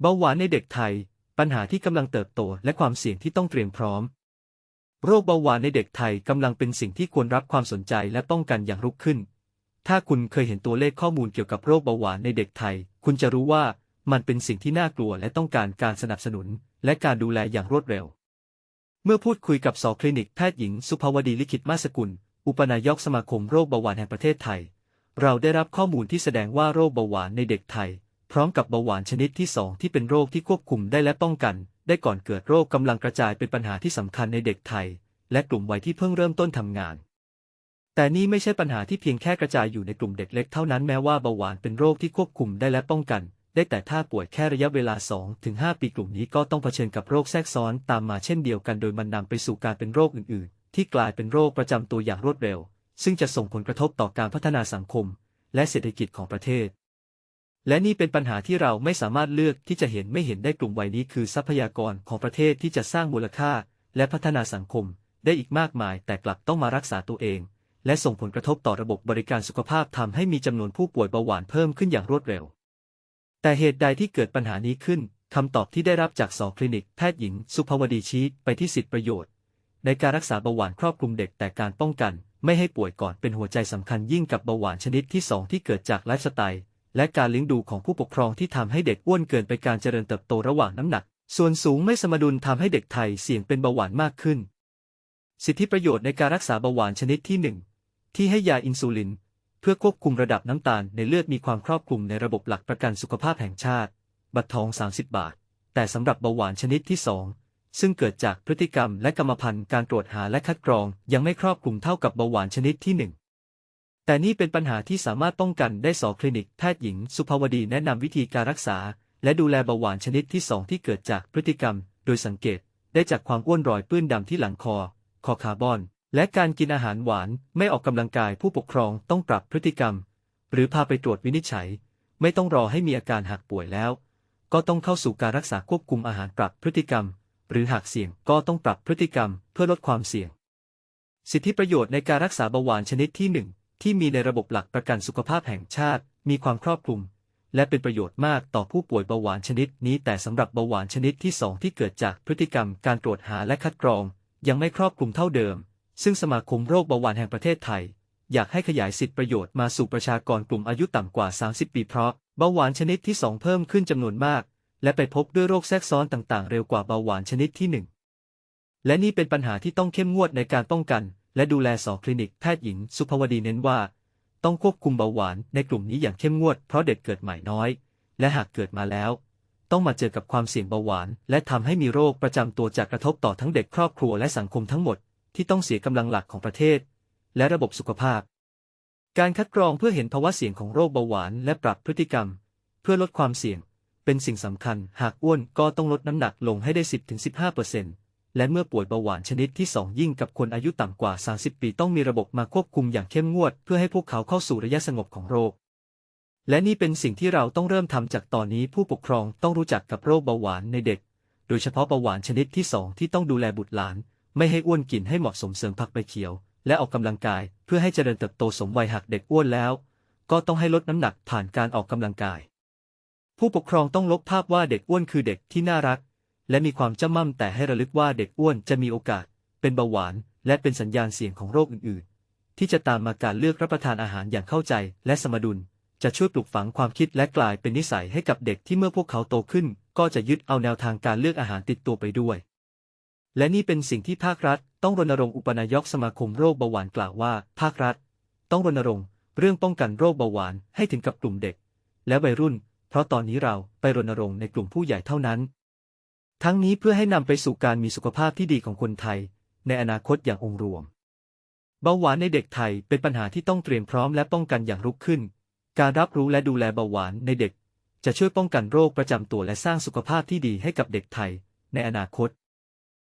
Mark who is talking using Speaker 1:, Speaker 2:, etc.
Speaker 1: เบาหวานในเด็กไทย ปัญหาที่กำลังเติบโตและความเสี่ยงที่ต้องเตรียมพร้อม โรคเบาหวานในเด็กไทยกำลังเป็นสิ่งที่ควรรับความสนใจและป้องกันอย่างรุกขึ้น ถ้าคุณเคยเห็นตัวเลขข้อมูลเกี่ยวกับโรคเบาหวานในเด็กไทย คุณจะรู้ว่ามันเป็นสิ่งที่น่ากลัวและต้องการการสนับสนุน และการดูแลอย่างรวดเร็ว เมื่อพูดคุยกับสอคลินิกแพทย์หญิงสุภาวดีลิขิตมาสกุล อุปนายกสมาคมโรคเบาหวานแห่งประเทศไทย เราได้รับข้อมูลที่แสดงว่าโรคเบาหวานในเด็กไทย พร้อมกับเบาหวานชนิดที่ 2 ที่เป็นโรคที่ควบคุมได้และป้องกัน ได้ก่อนเกิดโรคกำลังกระจายเป็นปัญหาที่สำคัญในเด็กไทย และกลุ่มวัยที่เพิ่งเริ่มต้นทำงาน แต่นี่ไม่ใช่ปัญหาที่เพียงแค่กระจายอยู่ในกลุ่มเด็กเล็กเท่านั้นแม้ว่าเบาหวานเป็นโรคที่ควบคุมได้และป้องกัน ได้แต่ถ้าป่วยแค่ระยะเวลา 2-5 ปีกลุ่มนี้ก็ต้องเผชิญกับโรคแทรกซ้อนตามมาเช่นเดียวกันโดยมันนำไปสู่การเป็นโรคอื่น ๆ ที่กลายเป็นโรคประจำตัวอย่างรวดเร็ว ซึ่งจะส่งผลกระทบต่อการพัฒนาสังคม และเศรษฐกิจของประเทศ และนี่เป็นปัญหาที่เราไม่สามารถเลือกที่จะเห็นไม่เห็นได้กลุ่มวัยนี้คือทรัพยากรของประเทศที่จะสร้างมูลค่า และพัฒนาสังคม ได้อีกมากมาย แต่กลับต้องมารักษาตัวเอง และส่งผลกระทบต่อระบบบริการสุขภาพทำให้มีจำนวนผู้ป่วยเบาหวานเพิ่มขึ้นอย่างรวดเร็ว แต่เหตุใดที่เกิดปัญหานี้ขึ้นคำตอบที่ได้รับจากสอคลินิกแพทย์หญิง สุภวดีชี้ไปที่สิทธิประโยชน์ ในการรักษาเบาหวานครอบคลุมเด็กแต่การป้องกัน ไม่ให้ป่วยก่อนเป็นหัวใจสำคัญยิ่งกับเบาหวานชนิดที่ 2 ที่เกิดจากไลฟ์สไตล์ และการเลี้ยงดูของผู้ปกครองที่ทำให้เด็กอ้วนเกินไปการเจริญเติบโตระหว่างน้ำหนัก ส่วนสูงไม่สมดุลทำให้เด็กไทยเสี่ยงเป็นเบาหวานมากขึ้น สิทธิประโยชน์ในการรักษาเบาหวานชนิดที่ 1 ที่ให้ยาอินซูลิน เพื่อควบคุมระดับน้ำตาลในเลือดมีความครอบคลุมในระบบหลักประกันสุขภาพแห่งชาติ บัตรทอง 30 บาท แต่สำหรับเบาหวานชนิดที่ 2 ซึ่งเกิดจากพฤติกรรมและกรรมพันธุ์การตรวจหาและคัดกรองยังไม่ครอบคลุมเท่ากับเบาหวานชนิดที่ 1 แต่นี่เป็นปัญหาที่สามารถป้องกันได้สอคลินิกแพทย์หญิง สุภาวดีแนะนำวิธีการรักษา และดูแลเบาหวานชนิดที่ 2 ที่เกิดจากพฤติกรรม โดยสังเกต ได้จากความอ้วนรอยปื้นดำที่หลังคอ คอคาร์บอน และการกินอาหารหวานไม่ออกกำลังกายผู้ปกครองต้องปรับพฤติกรรม หรือพาไปตรวจวินิจฉัย ไม่ต้องรอให้มีอาการหักป่วยแล้ว ก็ต้องเข้าสู่การรักษาควบคุมอาหารปรับพฤติกรรม หรือหากเสี่ยงก็ต้องปรับพฤติกรรม เพื่อลดความเสี่ยง สิทธิประโยชน์ในการรักษาเบาหวานชนิดที่ 1 ที่มีในระบบหลักประกันสุขภาพแห่งชาติ มีความครอบคลุม และเป็นประโยชน์มากต่อผู้ป่วยเบาหวานชนิดนี้แต่สำหรับเบาหวานชนิดที่ 2 ที่เกิดจากพฤติกรรมการตรวจหาและคัดกรอง ยังไม่ครอบคลุมเท่าเดิม ซึ่งสมาคมโรคเบาหวานแห่งประเทศไทย อยากให้ขยายสิทธิประโยชน์มาสู่ประชากรกลุ่มอายุต่ำกว่า 30 ปีเพราะเบาหวานชนิดที่ 2 เพิ่มขึ้นจำนวนมาก และไปพบด้วยโรคแทรกซ้อนต่างๆ เร็วกว่าเบาหวานชนิดที่ 1 และนี่เป็นปัญหาที่ต้องเข้มงวดในการป้องกัน และดูแลสอคลินิกแพทย์หญิงสุภวดีเน้นว่า ต้องควบคุมเบาหวานในกลุ่มนี้อย่างเข้มงวดเพราะเด็กเกิดใหม่น้อย และหากเกิดมาแล้ว ต้องมาเจอกับความเสี่ยงเบาหวาน และทำให้มีโรคประจำตัวจากกระทบต่อทั้งเด็กครอบครัวและสังคมทั้งหมด ที่ต้องเสียกำลังหลักของประเทศ และระบบสุขภาพ การคัดกรองเพื่อเห็นภาวะเสี่ยงของโรคเบาหวาน และปรับพฤติกรรม เพื่อลดความเสี่ยง เป็นสิ่งสำคัญ หากอ้วนก็ต้องลดน้ำหนักลงให้ได้ 10-15% และเมื่อป่วยเบาหวานชนิดที่ 2 ยิ่งกับคนอายุต่ำกว่า 30 ปีต้องมีระบบมาควบคุมอย่างเข้มงวด เพื่อให้พวกเขาเข้าสู่ระยะสงบของโรค และนี่เป็นสิ่งที่เราต้องเริ่มทำจากตอนนี้ผู้ปกครองต้องรู้จักกับโรคเบาหวานในเด็ก โดยเฉพาะเบาหวานชนิดที่ 2 ที่ต้องดูแลบุตรหลาน ไม่ให้อ้วนกินให้เหมาะสมเสริมผักใบเขียว และออกกำลังกาย เพื่อให้เจริญเติบโตสมวัยหากเด็กอ้วนแล้ว ก็ต้องให้ลดน้ำหนักผ่านการออกกำลังกาย ผู้ปกครองต้องลบภาพว่าเด็กอ้วนคือเด็กที่น่ารัก และมีความจำมั่มแต่ให้ระลึกว่าเด็กอ้วนจะมีโอกาส เป็นเบาหวาน และเป็นสัญญาณเสี่ยงของโรคอื่น ๆ ที่จะตามมาการเลือกรับประทานอาหารอย่างเข้าใจและสมดุล จะช่วยปลูกฝังความคิดและกลายเป็นนิสัยให้กับเด็กที่เมื่อพวกเขาโตขึ้น ก็จะยึดเอาแนวทางการเลือกอาหารติดตัวไปด้วย และนี่เป็นสิ่งที่ภาครัฐ ต้องรณรงค์อุปนายกสมาคมโรคเบาหวานกล่าวว่า ภาครัฐ ต้องรณรงค์เรื่องป้องกันโรคเบาหวานให้ถึงกับกลุ่มเด็ก และวัยรุ่น เพราะตอนนี้เราไปรณรงค์ในกลุ่มผู้ใหญ่เท่านั้น ทั้งนี้เพื่อให้นำไปสู่การมีสุขภาพที่ดีของคนไทย ในอนาคตอย่างองค์รวม เบาหวานในเด็กไทยเป็นปัญหาที่ต้องเตรียมพร้อมและป้องกันอย่างรุกขึ้น การรับรู้และดูแลเบาหวานในเด็ก จะช่วยป้องกันโรคประจำตัวและสร้างสุขภาพที่ดีให้กับเด็กไทย ในอนาคต